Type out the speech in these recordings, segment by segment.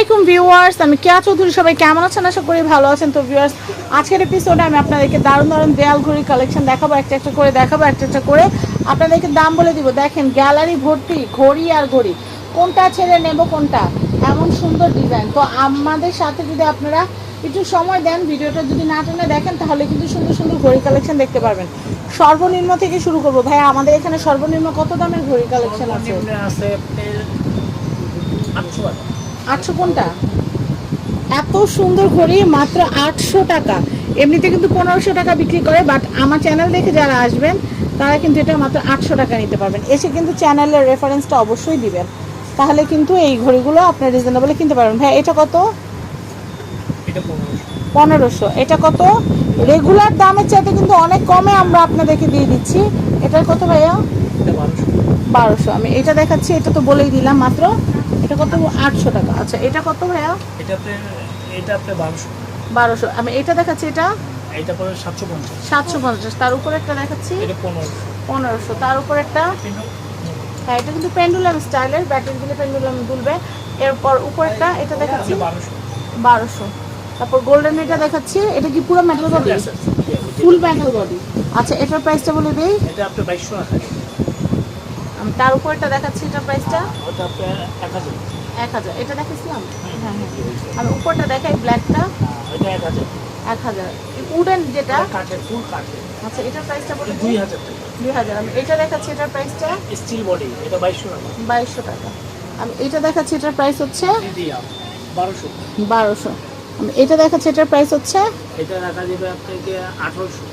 আলাইকুম ভিউয়ার্স, আমি কেয়া চৌধুরী, সবাই কেমন আছেন? আশা করি ভালো আছেন। তো ভিউয়ার্স, আজকের এপিসোডে আমি আপনাদেরকে দারুণ দারুণ দেয়াল ঘড়ির কালেকশন দেখাবো, একটা একটা করে দেখাবো, একটা একটা করে আপনাদেরকে দাম বলে দিব। দেখেন গ্যালারি ভর্তি, ঘড়ি আর ঘড়ি। কোনটা ছেড়ে নেব, কোনটা? এমন সুন্দর ডিজাইন তো আমাদের সাথে যদি আপনারা একটু সময় দেন, ভিডিওটা যদি না টেনে দেখেন, তাহলে কিন্তু সুন্দর সুন্দর ঘড়ি কালেকশন দেখতে পারবেন। সর্বনিম্ন থেকে শুরু করব। ভাই, আমাদের এখানে সর্বনিম্ন কত দামের ঘড়ি কালেকশন আছে? আটশো কোনটা? এত সুন্দর ঘড়ি মাত্র আটশো টাকা। এমনিতে কিন্তু পনেরোশো টাকা বিক্রি করে বাট আমার চ্যানেল দেখে যারা আসবেন তারা কিন্তু এটা মাত্র আটশো টাকা নিতে পারবেন। এসে কিন্তু চ্যানেলের রেফারেন্সটা অবশ্যই দিবেন। তাহলে কিন্তু এই ঘড়িগুলো আপনার রিজনেবলে কিনতে পারবেন। ভাই এটা কত? পনেরোশো। এটা কত? রেগুলার দামের চাইতে কিন্তু অনেক কমে আমরা আপনাদেরকে দিয়ে দিচ্ছি। এটার কত ভাইয়া? বারোশো। আমি এটা দেখাচ্ছি এটা তো বলেই দিলাম মাত্র। এটা কত? আটশো টাকা। আচ্ছা এটা কত ভাইয়া? এটা আপনার এটা আপনার বারোশো। বারোশো। আমি এটা দেখাচ্ছি এটা? এটা পরে সাতশো পঞ্চাশ। সাতশো পঞ্চাশ। তার উপরে একটা দেখাচ্ছি? এটা পনেরোশো। পনেরোশো। তার উপর একটা? হ্যাঁ এটা কিন্তু পেন্ডুলাম স্টাইলের ব্যাটারি দিলে পেন্ডুলাম দুলবে। এরপর উপরেরটা এটা দেখাচ্ছি? বারোশো। তারপর গোল্ডেন এটা দেখাচ্ছি। এটা কি পুরো metal body full metal body আচ্ছা এটার প্রাইসটা বলে দিই। এটা আপনার বাইশশো আমি তার উপরটা দেখাচ্ছি এটার প্রাইসটা এক হাজার। এটা দেখেছিলাম হ্যাঁ হ্যাঁ। আমি উপরটা দেখাই ব্ল্যাকটা এটা এক হাজার। উডেন যেটা আচ্ছা এটার প্রাইসটা বলে এটা দিই হাজার টাকা। দুই হাজার। আমি এটা দেখাচ্ছি এটার প্রাইসটা স্টিল বডি এটা বাইশশো টাকা। বাইশশো টাকা। আমি এটা দেখাচ্ছি এটার প্রাইস হচ্ছে বারোশো। বারোশো। আমি এটা দেখাচ্ছি এটার প্রাইস হচ্ছে এটা রাখা যাবে আপনাকে আঠারোশো।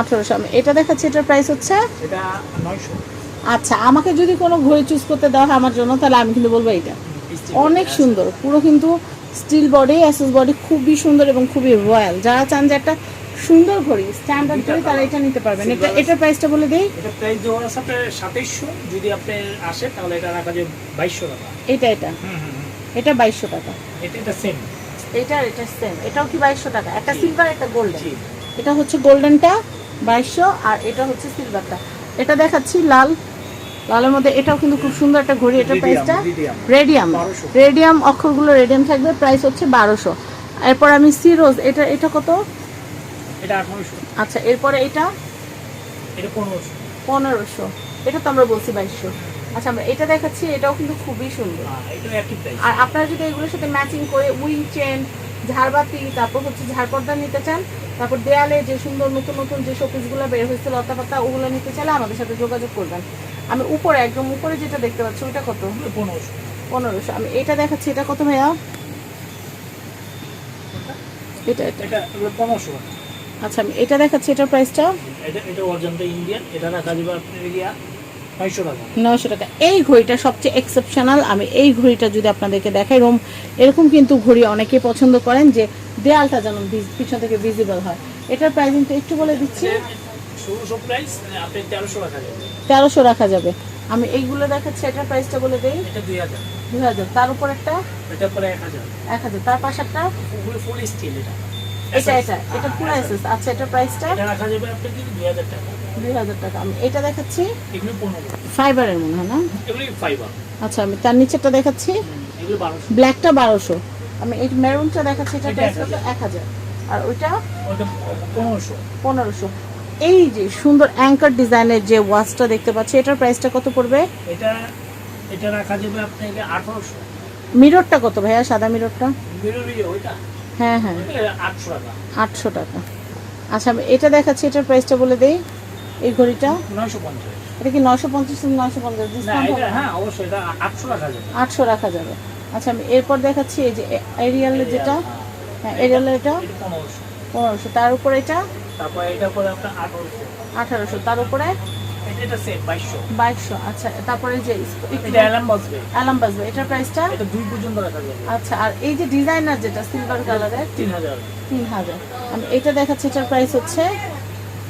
আঠারোশো। আমি এটা দেখাচ্ছি এটার প্রাইস হচ্ছে এটা নয়শো। আচ্ছা আমাকে যদি কোনো ঘড়ি চুজ করতে দেওয়া হয় আমার জন্য তাহলে আমি কিন্তু বলব এটা অনেক সুন্দর পুরো কিন্তু স্টিল বডি এসএস বডি খুবই সুন্দর এবং খুবই রয়্যাল যারা চান যে একটা সুন্দর ঘড়ি স্ট্যান্ডার্ড ঘড়ি তারা এটা নিতে পারবেন। এটা এটার প্রাইসটা বলে দেই। এটা প্রাইস দেওয়া আছে আপনার সাতাইশশো যদি আপনি আসে তাহলে এটা রাখা যাবে বাইশশো টাকা। এটা এটা। হুম হুম হুম। এটা বাইশশো টাকা। এটা এটা সেম এটা এটা সেম এটাও কি বাইশশো টাকা? একটা সিলভার একটা গোল্ডেন জি। এটা হচ্ছে গোল্ডেনটা বাইশশো আর এটা হচ্ছে সিলভারটা এটা দেখাচ্ছি লাল লালের মধ্যে এটাও কিন্তু খুব সুন্দর একটা ঘড়ি এটা প্রাইসটা রেডিয়াম রেডিয়াম অক্ষরগুলো রেডিয়াম থাকবে প্রাইস হচ্ছে বারোশো। এরপর আমি সিরোজ এটা এটা কত? এটা আচ্ছা এরপরে এটা? পনেরোশো। এটা তো আমরা বলছি বাইশশো। আচ্ছা আমরা এটা দেখাচ্ছি এটাও কিন্তু খুবই সুন্দর। এটা আর আপনারা যদি এগুলোর সাথে ম্যাচিং করে উইং চেন ঝাড়বাতি তারপর হচ্ছে ঝাড়পর্দা নিতে চান তারপর দেয়ালে যে সুন্দর নতুন নতুন যে শোপিসগুলো বের হয়েছে লতা পাতা ওগুলো নিতে চাইলে আমাদের সাথে যোগাযোগ করবেন। আমি উপরে একদম উপরে যেটা দেখতে পাচ্ছি ওইটা কত? পনেরোশো। আমি এটা দেখাচ্ছি এটা কত ভাইয়া? এটা এটা। পনেরোশো আচ্ছা আমি এটা দেখাচ্ছি এটার প্রাইসটা এটা এটা অজন্তা ইন্ডিয়ান এটা রাখা যাবে আপনার গিয়া নয়শো টাকা। এই ঘড়িটা সবচেয়ে এক্সেপশনাল আমি এই ঘড়িটা যদি আপনাদেরকে দেখাই রোম এরকম কিন্তু ঘড়ি অনেকে পছন্দ করেন যে দেয়ালটা যেন পিছন থেকে ভিজিবল হয়। এটার প্রাইস কিন্তু একটু বলে দিচ্ছি। তেরোশো রাখা যাবে। তেরোশো রাখা যাবে। আমি এইগুলো দেখাচ্ছি এটার প্রাইসটা বলে দিই। দুই হাজার। তার উপর একটা? এক হাজার। তার পাশে একটা ফুল ফুল স্টিল এটা এটা। এটা এটা পুরো এসেস আচ্ছা এটার প্রাইসটা এটা রাখা যাবে আপনার কিন্তু দুই হাজার টাকা। আমি এটা দেখাচ্ছি। এগুলো ফাইবারের মনে হয় না? এগুলি ফাইবার আচ্ছা আমি তার নিচেরটা দেখাচ্ছি। এগুলো ব্ল্যাকটা আমি এই মেরুনটা দেখাচ্ছি এটা প্রাইস কত আর ওইটা? ওইটা পনেরোশো। পনেরোশো। এই যে সুন্দর অ্যাঙ্কার ডিজাইনের যে ওয়াচটা দেখতে পাচ্ছি এটার প্রাইসটা কত পড়বে? এটা এটা রাখা যাবে আপনাকে আঠারোশো। মিররটা কত ভাইয়া সাদা মিররটা বেরোবি ওইটা? হ্যাঁ হ্যাঁ। আটশো টাকা। আটশো টাকা। আচ্ছা আমি এটা দেখাচ্ছি এটার প্রাইসটা বলে দেই এই ঘড়িটা। নয়শো পঞ্চাশ। এটা কি নশো পঞ্চাশ নশো পঞ্চাশ? ডিসকাউন্ট এটা হ্যাঁ অবশ্যই এটা আটশো রাখা যাবে। আটশো রাখা যাবে। আচ্ছা আমি এরপর দেখাচ্ছি এই যে এরিয়ালের যেটা হ্যাঁ। এরিয়ালের এটা? এটা পনেরোশো। পনেরোশো। তার উপরে এটা? তারপর এটা করে আপনার আঠারোশো। আঠারোশো তার উপরে? এটা এটা বাইশশো। বাইশশো আচ্ছা তারপরে যে অ্যালাম বাজবে। অ্যালাম বাজবে এটার প্রাইসটা এটা দুই পর্যন্ত রাখা যাবে। আচ্ছা আর এই যে ডিজাইনার যেটা সিলভার কালারের তিন হাজার। তিন হাজার। আমি এটা দেখাচ্ছি এটার প্রাইস হচ্ছে?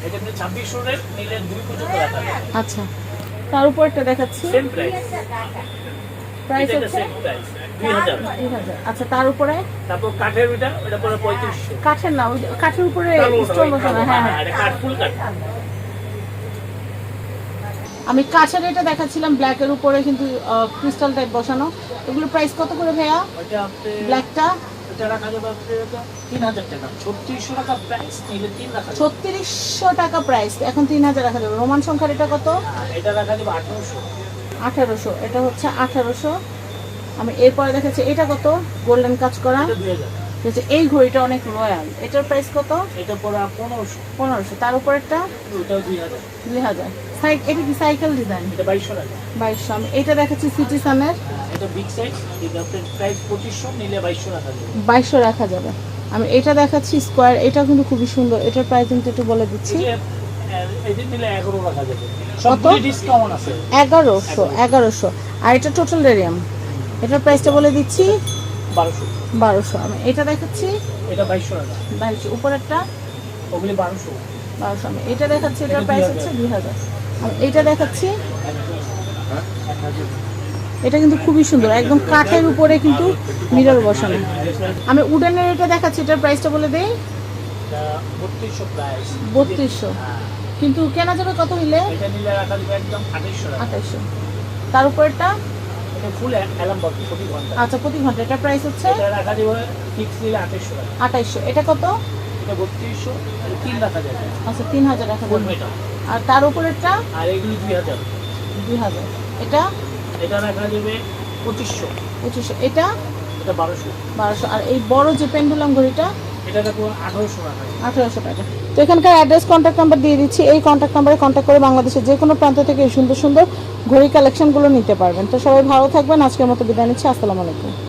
এটা ছাব্বিশশো রেট নিলে দুই পর্যন্ত রাখা আচ্ছা তার উপর একটা দেখাচ্ছি। সেম প্রাইস প্রাইস হচ্ছে আচ্ছা তার উপরে? তারপর কাঠের ওইটা ওটা পরে পঁয়ত্রিশশো। কাঠের না কাঠের উপরে স্টোন বসানো হ্যাঁ হ্যাঁ। ফুল কাঠ। আমি কাছের এটা দেখাচ্ছিলাম ব্ল্যাকের উপরে কিন্তু ক্রিস্টাল টাইপ বসানো। এগুলো প্রাইস কত করে ভাইয়া? ব্ল্যাকটা ছত্রিশশো টাকা প্রাইস এখন তিন হাজার রাখা যাবে। রোমান সংখ্যার এটা কত? এটা রাখা যাবে আঠারোশো। আঠারোশো এটা হচ্ছে আঠারোশো। আমি এরপরে দেখাচ্ছি এটা কত? গোল্ডেন কাজ করা। এই ঘড়িটা অনেক রয়্যাল এটার প্রাইস কত? এটা পরে পনেরোশো। পনেরোশো। তার উপরেরটা? দুই হাজার। এটা কি সাইকেল ডিজাইন বাইশশো আমি এটা দেখাচ্ছি সিটি সানের এটা বিগ সাইজ প্রাইস পঁচিশশো নিলে বাইশশো রাখা যাবে। বাইশশো রাখা যাবে। আমি এটা দেখাচ্ছি স্কোয়ার এটা কিন্তু খুবই সুন্দর। এটার প্রাইস কিন্তু একটু বলে দিচ্ছি। এগারোশো এগারোশো। আর এটা টোটাল রেডিয়াম এটার প্রাইসটা বলে দিচ্ছি? বারোশো। বারোশো। আমি এটা দেখাচ্ছি। এটা বাইশশো টাকা। বাইশশো। উপরেরটা? ওগুলি বারোশো। বারোশো। আমি এটা দেখাচ্ছি এটার এটা প্রাইস হচ্ছে দুই হাজার। এটা দেখাচ্ছি। এটা কিন্তু খুবই সুন্দর একদম কাঠের উপরে কিন্তু মিরর বসানো। আমি উডেনের এটা দেখাচ্ছি এটার প্রাইসটা বলে দেই। বত্রিশশো প্রাইস কিন্তু কেনা যাবে কত নিলে? আঠাইশশো। তার উপরেরটা? এটা ফুল অ্যালার্ম বাকি প্রতি ঘণ্টা আচ্ছা প্রতি ঘণ্টা এটার প্রাইস হচ্ছে? এটা রাখা যাবে ফিক্স নিলে টাকা। এটা কত? এটা এটা রাখা যাবে আচ্ছা তিন হাজার রাখা যাবে আর তার উপরেরটা? আর এগুলি এটা? এটা রাখা যাবে এটা? এটা বারোশো। বারোশো। আর এই বড় যে পেন্ডুলাম ঘড়িটা? তো এখানকার অ্যাড্রেস কন্ট্যাক্ট নাম্বার দিয়ে দিচ্ছি। এই কন্ট্যাক্ট নাম্বারে কন্ট্যাক্ট করে বাংলাদেশের যে কোনো প্রান্ত থেকে সুন্দর সুন্দর ঘড়ি কালেকশনগুলো নিতে পারবেন। তো সবাই ভালো থাকবেন। আজকের মতো বিদায় নিচ্ছি। আসসালামু আলাইকুম।